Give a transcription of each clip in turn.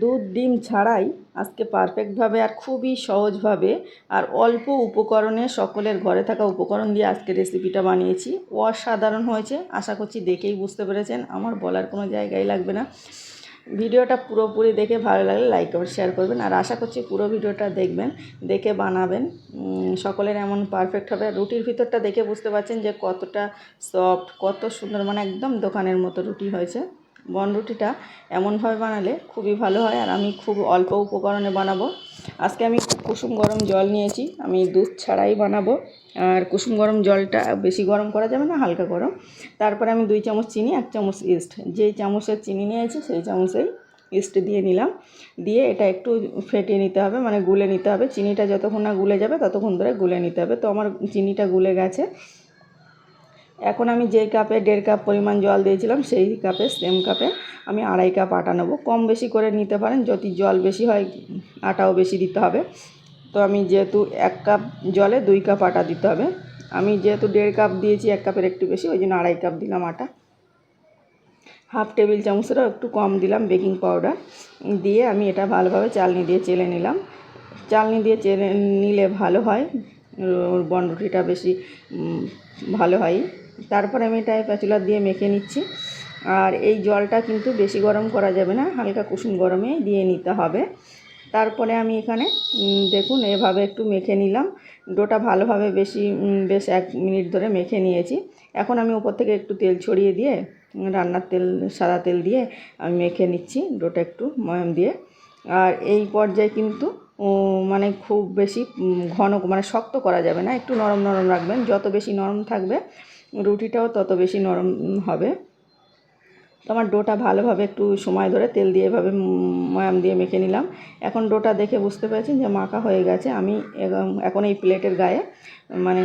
দুধ, ডিম ছাড়াই আজকে পারফেক্টভাবে আর খুবই সহজভাবে আর অল্প উপকরণে সকলের ঘরে থাকা উপকরণ দিয়ে আজকে রেসিপিটা বানিয়েছি। অসাধারণ হয়েছে, আশা করছি দেখেই বুঝতে পেরেছেন। আমার বলার কোনো জায়গায় লাগবে না। ভিডিওটা পুরোপুরি দেখে ভালো লাগলে লাইক কমেন্ট শেয়ার করবেন। আর আশা করছি পুরো ভিডিওটা দেখবেন, দেখে বানাবেন। সকলের এমন পারফেক্ট হবে। রুটির ভিতরটা দেখে বুঝতে পারছেন যে কতটা সফট কত সুন্দর মানে একদম দোকানের মতো রুটি হয়েছে। বন রুটিটা এমনভাবে বানালে খুবই ভালো হয় আর আমি খুব অল্প উপকরণে বানাবো। আজকে আমি কুসুম গরম জল নিয়েছি, আমি দুধ ছাড়াই বানাবো। আর কুসুম গরম জলটা বেশি গরম করা যাবে না, হালকা গরম। তারপরে আমি দুই চামচ চিনি, এক চামচ ইস্ট। যেই চামচের চিনি নিয়েছি, সেই চামচেই ইস্ট দিয়ে নিলাম। দিয়ে এটা একটু ফেটিয়ে নিতে হবে মানে গুলে নিতে হবে। চিনিটা যতক্ষণ না গুলে যাবে, ততক্ষণ ধরে গুলে নিতে হবে। তো আমার চিনিটা গুলে গেছে। এখন আমি যেই কাপে দেড় কাপ পরিমাণ জল দিয়েছিলাম, সেই কাপে সেম কাপে আমি আড়াই কাপ আটা নেব। কম বেশি করে নিতে পারেন, যদি জল বেশি হয়, আটাও বেশি দিতে হবে। তো আমি যেহেতু এক কাপ জলে দুই কাপ আটা দিতে হবে, আমি যেহেতু দেড় কাপ দিয়েছি, এক কাপের একটু বেশি, ওই জন্য আড়াই কাপ দিলাম আটা। হাফ টেবিল চামচেরও একটু কম দিলাম বেকিং পাউডার দিয়ে আমি এটা ভালোভাবে চালনি দিয়ে চেলে নিলাম। চালনি দিয়ে চেলে নিলে ভালো হয় বনরুটিটা বেশি ভালো হয়। তারপরে আমি এটা প্যাচুলা দিয়ে মেখে নিচ্ছি। আর এই জলটা কিন্তু বেশি গরম করা যাবে না, হালকা কুসুম গরমে দিয়ে নিতে হবে। তারপরে আমি এখানে দেখুন এভাবে একটু মেখে নিলাম। ডোটা ভালোভাবে বেশি বেশ এক মিনিট ধরে মেখে নিয়েছি। এখন আমি উপর থেকে একটু তেল ছড়িয়ে দিয়ে, রান্নার তেল, সাদা তেল দিয়ে আমি মেখে নিচ্ছি ডোটা একটু ময়াম দিয়ে। আর এই পর্যায়ে কিন্তু মানে খুব বেশি ঘন মানে শক্ত করা যাবে না, একটু নরম নরম রাখবেন। যত বেশি নরম থাকবে রুটিটাও তত বেশি নরম হবে। তো আমার ডোটা ভালোভাবে একটু সময় ধরে তেল দিয়ে এভাবে ময়াম দিয়ে মেখে নিলাম। এখন ডোটা দেখে বুঝতে পেরেছেন যে মাখা হয়ে গেছে। আমি এখন এই প্লেটের গায়ে মানে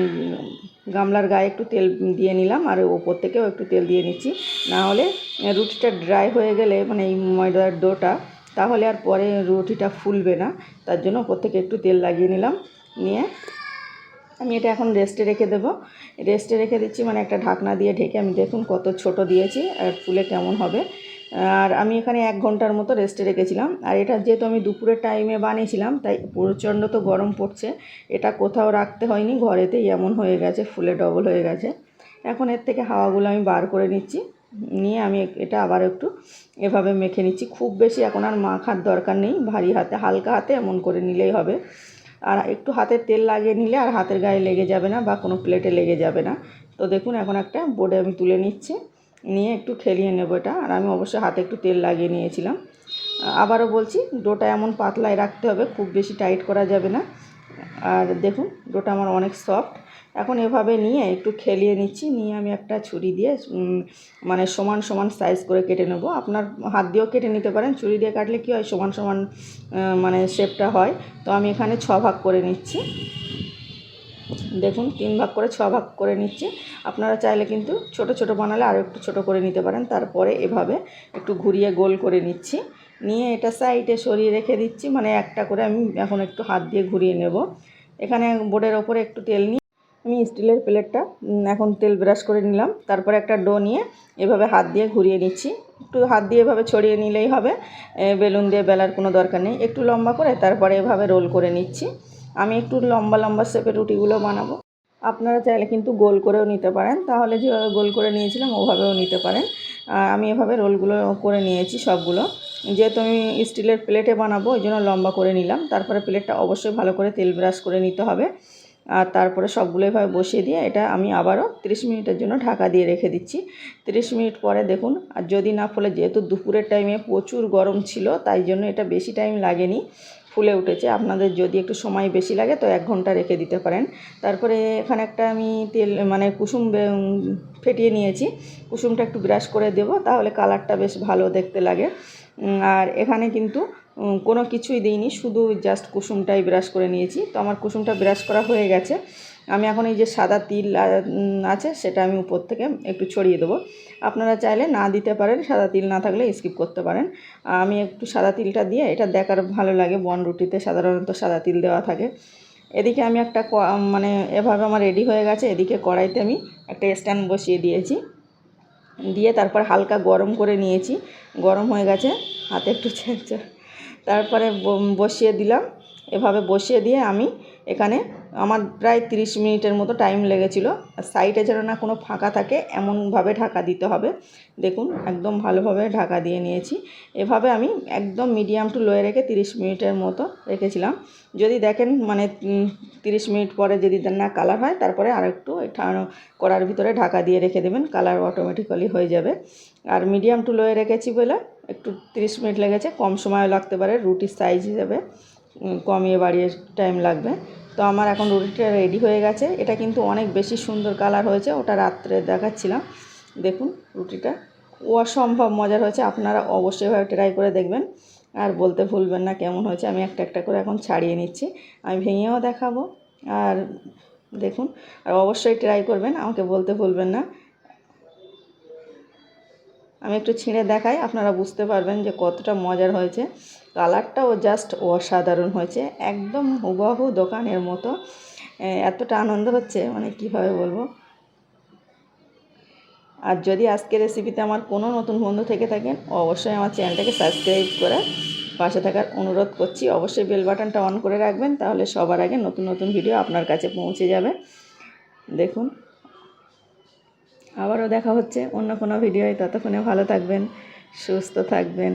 গামলার গায়ে একটু তেল দিয়ে নিলাম আর ওপর থেকেও একটু তেল দিয়ে নিচ্ছি। না হলে রুটিটা ড্রাই হয়ে গেলে মানে এই ময়দার ডোটা, তাহলে আর পরে রুটিটা ফুলবে না। তার জন্য ওপর থেকে একটু তেল লাগিয়ে নিলাম। নিয়ে আমি এটা এখন রেস্টে রেখে দেবো। রেস্টে রেখে দিচ্ছি মানে একটা ঢাকনা দিয়ে ঢেকে আমি দেখুন কত ছোট দিয়েছি আর ফুলে কেমন হবে। আর আমি এখানে এক ঘণ্টার মতো রেস্টে রেখেছিলাম। আর এটা যেহেতু আমি দুপুরের টাইমে বানিয়েছিলাম, তাই প্রচণ্ড তো গরম পড়ছে। এটা কোথাও রাখতে হয়নি, ঘরেতেই এমন হয়ে গেছে, ফুলে ডবল হয়ে গেছে। এখন এর থেকে হাওয়াগুলো আমি বার করে নিচ্ছি। নিয়ে আমি এটা আবার একটু এভাবে মেখে নিচ্ছি। খুব বেশি এখন আর মাখার দরকার নেই, ভারী হাতে, হালকা হাতে এমন করে নিলেই হবে। আর একটু হাতের তেল লাগিয়ে নিলে আর হাতের গায়ে লেগে যাবে না বা কোনো প্লেটে লেগে যাবে না। তো দেখুন এখন একটা বোর্ডে আমি তুলে নিচ্ছি। নিয়ে একটু খেলিয়ে নেব এটা। আর আমি অবশ্যই হাতে একটু তেল লাগিয়ে নিয়েছিলাম। আবারও বলছি, ডোটা এমন পাতলায় রাখতে হবে, খুব বেশি টাইট করা যাবে না। আর দেখুন, ডোটা আমার অনেক সফট এখন এভাবে নিয়ে একটু খেলিয়ে নিচ্ছি। নিয়ে আমি একটা ছুরি দিয়ে মানে সমান সমান সাইজ করে কেটে নেব। আপনার হাত দিয়েও কেটে নিতে পারেন। ছুরি দিয়ে কাটলে কী হয়? সমান সমান মানে শেপটা হয়। তো আমি এখানে ছ ভাগ করে নিচ্ছি। দেখুন, তিন ভাগ করে ছ ভাগ করে নিচ্ছি। আপনারা চাইলে কিন্তু ছোট ছোট বানালে আরও একটু ছোট করে নিতে পারেন। তারপরে এভাবে একটু ঘুরিয়ে গোল করে নিচ্ছি। নিয়ে এটা সাইডে সরিয়ে রেখে দিচ্ছি। মানে একটা করে আমি এখন একটু হাত দিয়ে ঘুরিয়ে নেব। এখানে বোর্ডের ওপরে একটু তেল নিয়ে আমি স্টিলের প্লেটটা এখন তেল ব্রাশ করে নিলাম। তারপরে একটা ডো নিয়ে এভাবে হাত দিয়ে ঘুরিয়ে নিচ্ছি। একটু হাত দিয়ে এভাবে ছড়িয়ে নিলেই হবে। বেলুন দিয়ে বেলার কোনো দরকার নেই। একটু লম্বা করে তারপরে এভাবে রোল করে নিচ্ছি। আমি একটু লম্বা লম্বা শেপের রুটিগুলো বানাবো। আপনারা চাইলে কিন্তু গোল করেও নিতে পারেন। তাহলে যেভাবে গোল করে নিয়েছিলাম, ওভাবেও নিতে পারেন। আমি এভাবে রোলগুলো করে নিয়েছি সবগুলো। যেহেতু আমি স্টিলের প্লেটে বানাবো, ওই জন্য লম্বা করে নিলাম। তারপরে প্লেটটা অবশ্যই ভালো করে তেল ব্রাশ করে নিতে হবে। আর তারপরে সবগুলো এভাবে বসিয়ে দিয়ে এটা আমি আবারও 30 মিনিটের জন্য ঢাকা দিয়ে রেখে দিচ্ছি। 30 মিনিট পরে দেখুন, আর যদি না ফলে, যেহেতু দুপুরের টাইমে প্রচুর গরম ছিল, তাই জন্য এটা বেশি টাইম লাগেনি। ফুলে উঠেছে। আপনাদের যদি একটু সময় বেশি লাগে, তো এক ঘণ্টা রেখে দিতে পারেন। তারপরে এখানে একটা আমি তেল মানে কুসুম ফেটিয়ে নিয়েছি। কুসুমটা একটু ব্রাশ করে দেব, তাহলে কালারটা বেশ ভালো দেখতে লাগে। আর এখানে কিন্তু কোনো কিছুই দিইনি, শুধু জাস্ট কুসুমটাই ব্রাশ করে নিয়েছি। তো আমার কুসুমটা ব্রাশ করা হয়ে গেছে। আমি এখন এই যে সাদা তিল আছে, সেটা আমি উপর থেকে একটু ছড়িয়ে দেবো। আপনারা চাইলে না দিতে পারেন, সাদা তিল না থাকলে স্কিপ করতে পারেন। আমি একটু সাদা তিলটা দিয়ে, এটা দেখার ভালো লাগে, বন রুটিতে সাধারণত সাদা তিল দেওয়া থাকে। এদিকে আমি একটা মানে এভাবে আমার রেডি হয়ে গেছে। এদিকে কড়াইতে আমি একটা স্ট্যান্ড বসিয়ে দিয়েছি। দিয়ে তারপর হালকা গরম করে নিয়েছি। গরম হয়ে গেছে, হাতে একটু তারপরে বসিয়ে দিলাম। এভাবে বসিয়ে দিয়ে আমি এখানে আমার প্রায় তিরিশ মিনিটের মতো টাইম লেগেছিলো। আর সাইডে যেন না কোনো ফাঁকা থাকে, এমনভাবে ঢাকা দিতে হবে। দেখুন, একদম ভালোভাবে ঢাকা দিয়ে নিয়েছি। এভাবে আমি একদম মিডিয়াম টু লোয়ে রেখে তিরিশ মিনিটের মতো রেখেছিলাম। যদি দেখেন মানে তিরিশ মিনিট পরে যদি না কালার হয়, তারপরে আরেকটু ঠা- করার ভিতরে ঢাকা দিয়ে রেখে দেবেন। কালার অটোমেটিক্যালি হয়ে যাবে। আর মিডিয়াম টু লোয়ে রেখেছি বলে একটু তিরিশ মিনিট লেগেছে। কম সময় লাগতে পারে, রুটির সাইজ হিসেবে। কমিয়ে বাড়িয়ে টাইম লাগবে। তো আমার এখন রুটিটা রেডি হয়ে গেছে। এটা কিন্তু অনেক বেশি সুন্দর কালার হয়েছে, ওটা রাত্রে দেখাচ্ছিলাম। দেখুন রুটিটা। অসম্ভব মজার হয়েছে, আপনারা অবশ্যই ভাবে ট্রাই করে দেখবেন। আর বলতে ভুলবেন না কেমন হয়েছে, আমি একটা একটা করে এখন ছাড়িয়ে নিচ্ছি। আমি ভেঙেও দেখাবো। আর দেখুন, আর অবশ্যই ট্রাই করবেন, আমাকে বলতে ভুলবেন না। আমি একটু ছিঁড়ে দেখাই, আপনারা বুঝতে পারবেন যে কতটা মজার হয়েছে। কালারটাও জাস্ট অসাধারণ হয়েছে। একদম হুবহু দোকানের মতো। এতটা আনন্দ হচ্ছে মানে কীভাবে বলব? আর যদি আজকের রেসিপিতে আমার কোনো নতুন বন্ধু থেকে থাকেন, অবশ্যই আমার চ্যানেলটাকে সাবস্ক্রাইব করে পাশে থাকার অনুরোধ করছি। অবশ্যই বেল বাটনটা অন করে রাখবেন, তাহলে সবার আগে নতুন নতুন ভিডিও আপনার কাছে পৌঁছে যাবে। দেখুন। আবারও দেখা হচ্ছে অন্য কোনো ভিডিওয় ততক্ষণে ভালো থাকবেন, সুস্থ থাকবেন।